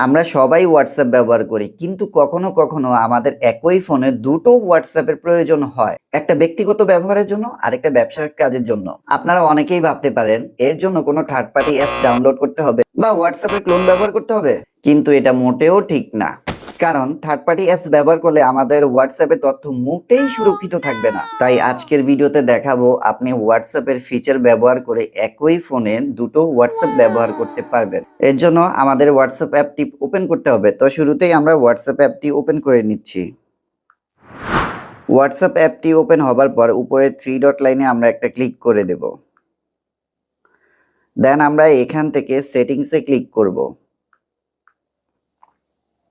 আমরা সবাই হোয়াটসঅ্যাপ ব্যবহার করি, কিন্তু কখনো কখনো আমাদের একই ফোনে দুটো হোয়াটসঅ্যাপের প্রয়োজন হয়। একটা ব্যক্তিগত ব্যবহারের জন্য আর একটা ব্যবসার কাজের জন্য। আপনারা অনেকেই ভাবতে পারেন, এর জন্য কোনো থার্ড পার্টি অ্যাপস ডাউনলোড করতে হবে বা হোয়াটসঅ্যাপের ক্লোন ব্যবহার করতে হবে। কিন্তু এটা মোটেও ঠিক না। কারণ থার্ড পার্টি অ্যাপস ব্যবহার করলে আমাদের হোয়াটসঅ্যাপের তথ্য মোটেই সুরক্ষিত থাকবে না। তাই আজকের ভিডিওতে দেখাবো আপনি হোয়াটসঅ্যাপের ফিচার ব্যবহার করে একই ফোনে দুটো হোয়াটসঅ্যাপ ব্যবহার করতে পারবেন। এর জন্য আমাদের হোয়াটসঅ্যাপ অ্যাপটি ওপেন করতে হবে। তো শুরুতেই আমরা হোয়াটসঅ্যাপ অ্যাপটি ওপেন করে নিচ্ছি। হোয়াটসঅ্যাপ অ্যাপটি ওপেন হবার পর উপরে থ্রি ডট লাইনে আমরা একটা ক্লিক করে দেব। দেন আমরা এখান থেকে সেটিংসে ক্লিক করব।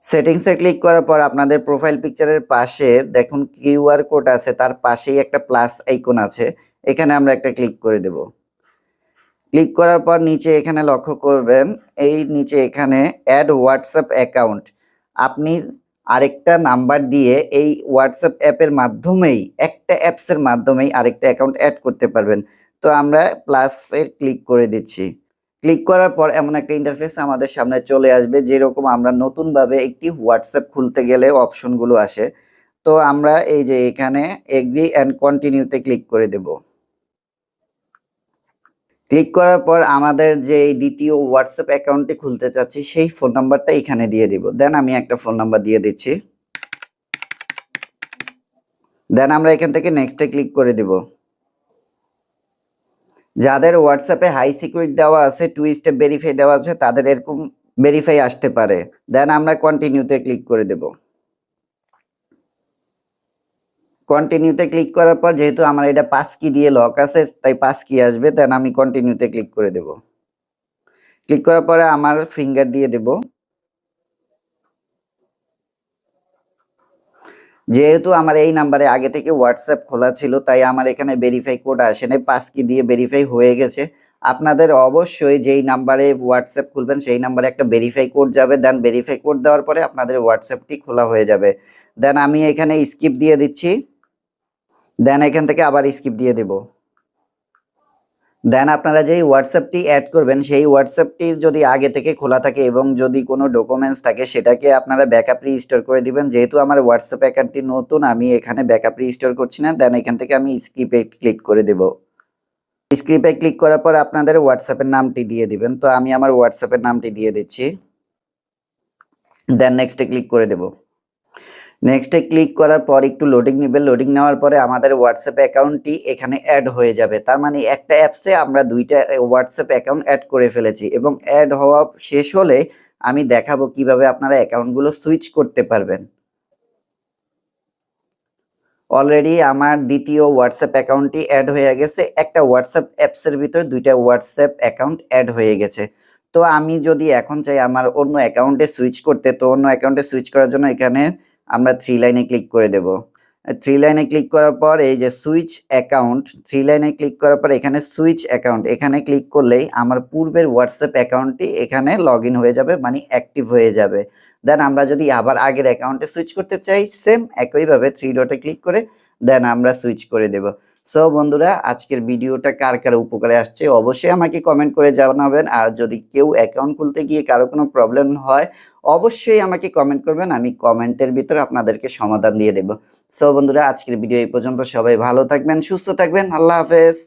সেটিংসে ক্লিক করার পর আপনাদের প্রোফাইল পিকচারের পাশে দেখুন কিউআর কোড আছে, তার পাশেই একটা প্লাস আইকন আছে, এখানে আমরা একটা ক্লিক করে দেব। ক্লিক করার পর নিচে এখানে লক্ষ্য করবেন, এই নিচে এখানে অ্যাড হোয়াটসঅ্যাপ অ্যাকাউন্ট আপনি আরেকটা নাম্বার দিয়ে এই হোয়াটসঅ্যাপ অ্যাপের মাধ্যমেই, একটা অ্যাপসের মাধ্যমেই আরেকটা অ্যাকাউন্ট অ্যাড করতে পারবেন। তো আমরা প্লাসের ক্লিক করে দিচ্ছি। ক্লিক করার পর এমন একটা ইন্টারফেস আমাদের সামনে চলে আসবে, যেরকম আমরা নতুনভাবে একটি হোয়াটসঅ্যাপ খুলতে গেলে অপশনগুলো আসে। তো আমরা এই যে এখানে এগ্রি অ্যান্ড কন্টিনিউতে ক্লিক করে দেব। ক্লিক করার পর আমাদের যে দ্বিতীয় হোয়াটসঅ্যাপ অ্যাকাউন্টটি খুলতে চাচ্ছি, সেই ফোন নাম্বারটা এখানে দিয়ে দিব। দেন আমি একটা ফোন নাম্বার দিয়ে দিচ্ছি। দেন আমরা এখান থেকে নেক্সটে ক্লিক করে দিব। যাদের হোয়াটসঅ্যাপে হাই সিকিউরিটি দেওয়া আছে টু স্টেপ ভেরিফাই দেওয়া আছে, তাদের এরকম ভেরিফাই আসতে পারে। দেন আমরা কন্টিনিউতে ক্লিক করে দেব। কন্টিনিউতে ক্লিক করার পর যেহেতু আমার এটা পাস কি দিয়ে লক আছে, তাই পাস কি আসবে দেন আমি কন্টিনিউতে ক্লিক করে দেব। ক্লিক করার পরে আমার ফিঙ্গার দিয়ে দেব। যেহেতু আমার এই নাম্বারে আগে থেকে হোয়াটসঅ্যাপ খোলা ছিল, তাই আমার এখানে ভেরিফাই কোড আসে নাই পাস কি দিয়ে ভেরিফাই হয়ে গেছে। আপনাদের অবশ্যই যেই নাম্বারে হোয়াটসঅ্যাপ খুলবেন, সেই নাম্বারে একটা ভেরিফাই কোড যাবে দেন ভেরিফাই কোড দেওয়ার পরে আপনাদের হোয়াটসঅ্যাপটি খোলা হয়ে যাবে। দেন আমি এখানে স্কিপ দিয়ে দিচ্ছি দেন এখান থেকে আবার স্কিপ দিয়ে দেব। দেন আপনারা যেই হোয়াটসঅ্যাপটি অ্যাড করবেন, সেই হোয়াটসঅ্যাপটি যদি আগে থেকে খোলা থাকে এবং যদি কোনো ডকুমেন্টস থাকে, সেটাকে আপনারা ব্যাকআপ রিস্টোর করে দিবেন। যেহেতু আমার হোয়াটসঅ্যাপ অ্যাকাউন্টটি নতুন, আমি এখানে ব্যাকআপ রিস্টোর করছি না। দেন এখান থেকে আমি স্কিপে ক্লিক করে দেব। স্ক্রিপে ক্লিক করার পর আপনাদের হোয়াটসঅ্যাপের নামটি দিয়ে দিবেন। তো আমি আমার হোয়াটসঅ্যাপের নামটি দিয়ে দিচ্ছি। দেন নেক্সটে ক্লিক করে দেব। নেক্সটে ক্লিক করার পর একটু লোডিং নেবে। লোডিং নেওয়ার পরে আমাদের হোয়াটসঅ্যাপ অ্যাকাউন্টটি এখানে অ্যাড হয়ে যাবে। তার মানে একটা অ্যাপসে আমরা দুইটা হোয়াটসঅ্যাপ অ্যাকাউন্ট অ্যাড করে ফেলেছি এবং অ্যাড হওয়া শেষ হলে আমি দেখাবো কীভাবে আপনারা অ্যাকাউন্টগুলো সুইচ করতে পারবেন। অলরেডি আমার দ্বিতীয় হোয়াটসঅ্যাপ অ্যাকাউন্টটি অ্যাড হয়ে গেছে। একটা হোয়াটসঅ্যাপ অ্যাপসের ভিতরে দুইটা হোয়াটসঅ্যাপ অ্যাকাউন্ট অ্যাড হয়ে গেছে। তো আমি যদি এখন চাই আমার অন্য অ্যাকাউন্টে সুইচ করতে, তো অন্য অ্যাকাউন্টে সুইচ করার জন্য এখানে আমরা থ্রি লাইনে ক্লিক করে দেব। থ্রি লাইনে ক্লিক করার পর এই যে সুইচ অ্যাকাউন্ট থ্রি লাইনে ক্লিক করার পর এখানে সুইচ অ্যাকাউন্ট এখানে ক্লিক করলেই আমার পূর্বের হোয়াটসঅ্যাপ অ্যাকাউন্টটি এখানে লগ হয়ে যাবে মানে অ্যাক্টিভ হয়ে যাবে। দেন আমরা যদি আবার আগের অ্যাকাউন্টে সুইচ করতে চাই সেম একইভাবে থ্রি ডটে ক্লিক করে দেন আমরা সুইচ করে দেব। সো বন্ধুরা, আজকের ভিডিওটা কার কার উপকারে আসছে অবশ্যই আমাকে কমেন্ট করে জানাবেন। আর যদি কেউ অ্যাকাউন্ট খুলতে গিয়ে কারও কোনো প্রবলেম হয় অবশ্যই আমাকে কমেন্ট করবেন, আমি কমেন্টের ভিতরে আপনাদেরকে সমাধান দিয়ে দেব। সো বন্ধুরা, আজকের ভিডিও এই পর্যন্ত। সবাই ভালো থাকবেন, সুস্থ থাকবেন। আল্লাহ হাফেজ।